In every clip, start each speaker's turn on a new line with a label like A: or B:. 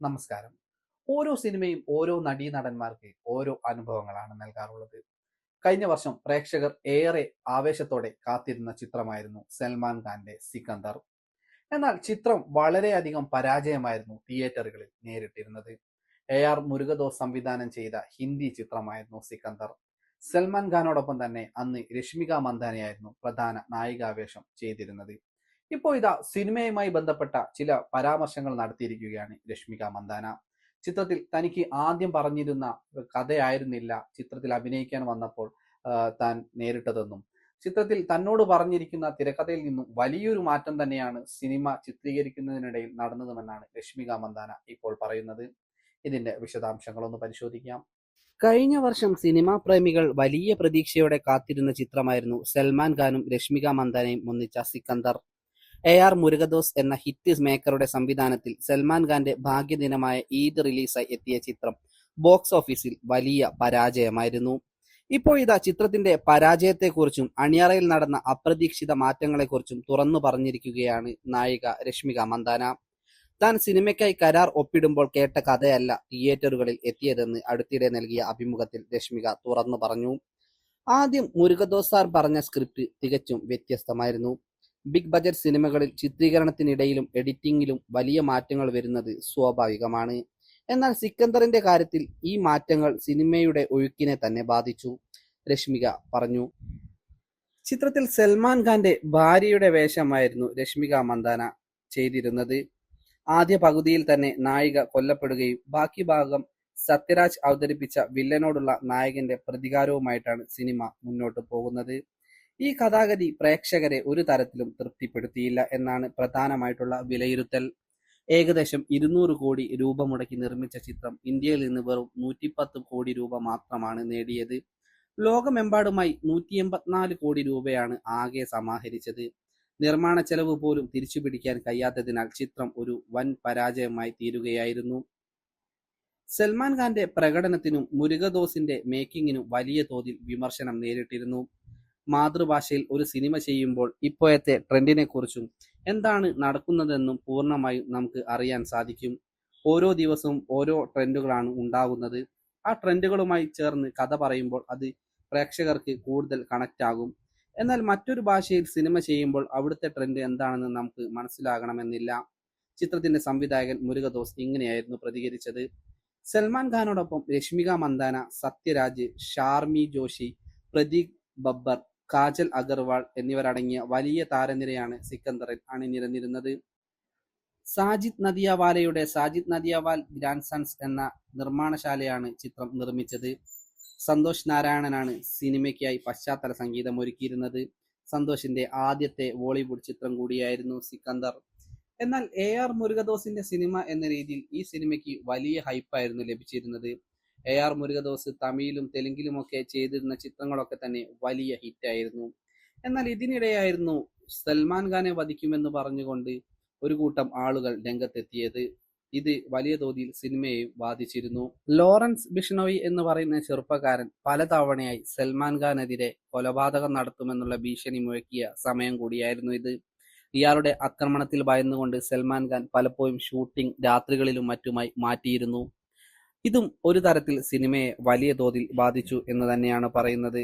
A: നമസ്കാരം. ഓരോ സിനിമയും ഓരോ നടീ നടന്മാർക്ക് ഓരോ അനുഭവങ്ങളാണ് നൽകാറുള്ളത്. കഴിഞ്ഞ വർഷം പ്രേക്ഷകർ ഏറെ ആവേശത്തോടെ കാത്തിരുന്ന ചിത്രമായിരുന്നു സൽമാൻ ഖാന്റെ സിക്കന്ദർ. എന്നാൽ ചിത്രം വളരെയധികം പരാജയമായിരുന്നു തിയേറ്ററുകളിൽ നേരിട്ടിരുന്നത്. എ ആർ മുരുകദോസ് സംവിധാനം ചെയ്ത ഹിന്ദി ചിത്രമായിരുന്നു സിക്കന്ദർ. സൽമാൻ ഖാനോടൊപ്പം തന്നെ അന്ന് രശ്മിക മന്ദാനയായിരുന്നു പ്രധാന നായികാവേഷം ചെയ്തിരുന്നത്. ഇപ്പോൾ ഇതാ സിനിമയുമായി ബന്ധപ്പെട്ട ചില പരാമർശങ്ങൾ നടത്തിയിരിക്കുകയാണ് രശ്മിക മന്ദാന. ചിത്രത്തിൽ തനിക്ക് ആദ്യം പറഞ്ഞിരുന്ന കഥയായിരുന്നില്ല ചിത്രത്തിൽ അഭിനയിക്കാൻ വന്നപ്പോൾ താൻ നേരിട്ടതെന്നും. ചിത്രത്തിൽ തന്നോട് പറഞ്ഞിരിക്കുന്ന തിരക്കഥയിൽ നിന്നും വലിയൊരു മാറ്റം തന്നെയാണ് സിനിമ ചിത്രീകരിക്കുന്നതിനിടയിൽ നടന്നതുമെന്നാണ് രശ്മിക മന്ദാന ഇപ്പോൾ പറയുന്നത്. ഇതിന്റെ വിശദാംശങ്ങളൊന്ന് പരിശോധിക്കാം.
B: കഴിഞ്ഞ വർഷം സിനിമാ പ്രേമികൾ വലിയ പ്രതീക്ഷയോടെ കാത്തിരുന്ന ചിത്രമായിരുന്നു സൽമാൻ ഖാനും രശ്മിക മന്ദാനയും ഒന്നിച്ച സിക്കന്ദർ. എ ആർ മുരുകദോസ് എന്ന ഹിറ്റ് മേക്കറുടെ സംവിധാനത്തിൽ സൽമാൻ ഖാന്റെ ഭാഗ്യദിനമായ ഈദ് റിലീസായി എത്തിയ ചിത്രം ബോക്സ് ഓഫീസിൽ വലിയ പരാജയമായിരുന്നു. ഇപ്പോൾ ഇതാ ചിത്രത്തിന്റെ പരാജയത്തെക്കുറിച്ചും അണിയറയിൽ നടന്ന അപ്രതീക്ഷിത മാറ്റങ്ങളെക്കുറിച്ചും തുറന്നു പറഞ്ഞിരിക്കുകയാണ് നായിക രശ്മിക മന്ദാന. താൻ സിനിമയ്ക്കായി കരാർ ഒപ്പിടുമ്പോൾ കേട്ട കഥയല്ല തിയേറ്ററുകളിൽ എത്തിയതെന്ന് അടുത്തിടെ നൽകിയ അഭിമുഖത്തിൽ രശ്മിക തുറന്നു പറഞ്ഞു. ആദ്യം മുരുകദോസ് സാർ പറഞ്ഞ സ്ക്രിപ്റ്റ് തികച്ചും വ്യത്യസ്തമായിരുന്നു. ബിഗ് ബജറ്റ് സിനിമകളിൽ ചിത്രീകരണത്തിനിടയിലും എഡിറ്റിംഗിലും വലിയ മാറ്റങ്ങൾ വരുന്നത് സ്വാഭാവികമാണ്. എന്നാൽ സിക്കന്ദറിന്റെ കാര്യത്തിൽ ഈ മാറ്റങ്ങൾ സിനിമയുടെ ഒഴുക്കിനെ തന്നെ ബാധിച്ചു രശ്മിക പറഞ്ഞു. ചിത്രത്തിൽ സൽമാൻ ഖാന്റെ ഭാര്യയുടെ വേഷമായിരുന്നു രശ്മിക മന്ദാന ചെയ്തിരുന്നത്. ആദ്യ പകുതിയിൽ തന്നെ നായിക കൊല്ലപ്പെടുകയും ബാക്കി ഭാഗം സത്യരാജ് അവതരിപ്പിച്ച വില്ലനോടുള്ള നായകന്റെ പ്രതികാരവുമായിട്ടാണ് സിനിമ മുന്നോട്ട് പോകുന്നത്. ഈ കഥാഗതി പ്രേക്ഷകരെ ഒരു തരത്തിലും തൃപ്തിപ്പെടുത്തിയില്ല എന്നാണ് പ്രധാനമായിട്ടുള്ള വിലയിരുത്തൽ. ഏകദേശം ഇരുന്നൂറ് കോടി രൂപ മുടക്കി നിർമ്മിച്ച ചിത്രം ഇന്ത്യയിൽ നിന്ന് വെറും നൂറ്റിപ്പത്ത് കോടി രൂപ മാത്രമാണ് നേടിയത്. ലോകമെമ്പാടുമായി നൂറ്റി എൺപത്തിനാല് കോടി രൂപയാണ് ആകെ സമാഹരിച്ചത്. നിർമ്മാണ ചെലവ് പോലും തിരിച്ചുപിടിക്കാൻ കഴിയാത്തതിനാൽ ചിത്രം ഒരു വൻ പരാജയമായി തീരുകയായിരുന്നു. സൽമാൻ ഖാന്റെ പ്രകടനത്തിനും മുരുകദോസിന്റെ മേക്കിങ്ങിനും വലിയ തോതിൽ വിമർശനം നേരിട്ടിരുന്നു. മാതൃഭാഷയിൽ ഒരു സിനിമ ചെയ്യുമ്പോൾ ഇപ്പോഴത്തെ ട്രെൻഡിനെ കുറിച്ചും എന്താണ് നടക്കുന്നതെന്നും പൂർണമായും നമുക്ക് അറിയാൻ സാധിക്കും. ഓരോ ദിവസവും ഓരോ ട്രെൻഡുകളാണ് ഉണ്ടാകുന്നത്. ആ ട്രെൻഡുകളുമായി ചേർന്ന് കഥ പറയുമ്പോൾ അത് പ്രേക്ഷകർക്ക് കൂടുതൽ കണക്റ്റ് ആകും. എന്നാൽ മറ്റൊരു ഭാഷയിൽ സിനിമ ചെയ്യുമ്പോൾ അവിടുത്തെ ട്രെൻഡ് എന്താണെന്ന് നമുക്ക് മനസ്സിലാകണമെന്നില്ല. ചിത്രത്തിന്റെ സംവിധായകൻ മുരുകദോസ് ഇങ്ങനെയായിരുന്നു പ്രതികരിച്ചത്. സൽമാൻ ഖാനോടൊപ്പം രശ്മിക മന്ദാന സത്യരാജ് ഷാർമി ജോഷി പ്രതീക് ബബ്ബർ കാജൽ അഗർവാൾ എന്നിവരടങ്ങിയ വലിയ താരനിരയാണ് സിക്കന്ദറിൽ അണിനിരന്നിരുന്നത്. സാജിദ് നദിയാവാലയുടെ സാജിദ് നദിയാവാൽ ഗ്രാൻഡ് സൺസ് എന്ന നിർമ്മാണശാലയാണ് ചിത്രം നിർമ്മിച്ചത്. സന്തോഷ് നാരായണനാണ് സിനിമയ്ക്കായി പശ്ചാത്തല സംഗീതം ഒരുക്കിയിരുന്നത്. സന്തോഷിന്റെ ആദ്യത്തെ ബോളിവുഡ് ചിത്രം കൂടിയായിരുന്നു സിക്കന്ദർ. എന്നാൽ എ ആർ മുരുകദോസിന്റെ സിനിമ എന്ന രീതിയിൽ ഈ സിനിമയ്ക്ക് വലിയ ഹൈപ്പായിരുന്നു ലഭിച്ചിരുന്നത്. എ ആർ മുരുകദോസ് തമിഴിലും തെലുങ്കിലുമൊക്കെ ചെയ്തിരുന്ന ചിത്രങ്ങളൊക്കെ തന്നെ വലിയ ഹിറ്റായിരുന്നു എന്നാൽ ഇതിനിടെയായിരുന്നു സൽമാൻ ഖാനെ വധിക്കുമെന്ന് പറഞ്ഞുകൊണ്ട് ഒരു കൂട്ടം ആളുകൾ രംഗത്തെത്തിയത്. ഇത് വലിയ തോതിൽ സിനിമയെ ബാധിച്ചിരുന്നു. ലോറൻസ് ബിഷ്ണോയി എന്ന് പറയുന്ന ചെറുപ്പക്കാരൻ പലതവണയായി സൽമാൻ ഖാനെതിരെ കൊലപാതകം നടത്തുമെന്നുള്ള ഭീഷണി മുഴക്കിയ സമയം കൂടിയായിരുന്നു ഇത്. ഇയാളുടെ ആക്രമണത്തിൽ ഭയന്നുകൊണ്ട് സൽമാൻ ഖാൻ പലപ്പോഴും ഷൂട്ടിംഗ് രാത്രികളിലും മറ്റുമായി മാറ്റിയിരുന്നു. ഇതും ഒരു തരത്തിൽ സിനിമയെ വലിയ തോതിൽ ബാധിച്ചു എന്ന് തന്നെയാണ് പറയുന്നത്.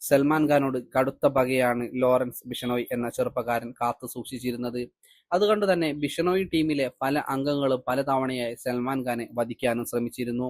B: സൽമാൻ ഖാനോട് കടുത്ത പകയാണ് ലോറൻസ് ബിഷനോയ് എന്ന ചെറുപ്പക്കാരൻ കാത്തു സൂക്ഷിച്ചിരുന്നത്. അതുകൊണ്ട് തന്നെ ബിഷനോയ് ടീമിലെ പല അംഗങ്ങളും പലതവണയായി സൽമാൻ ഖാനെ വധിക്കാനും ശ്രമിച്ചിരുന്നു.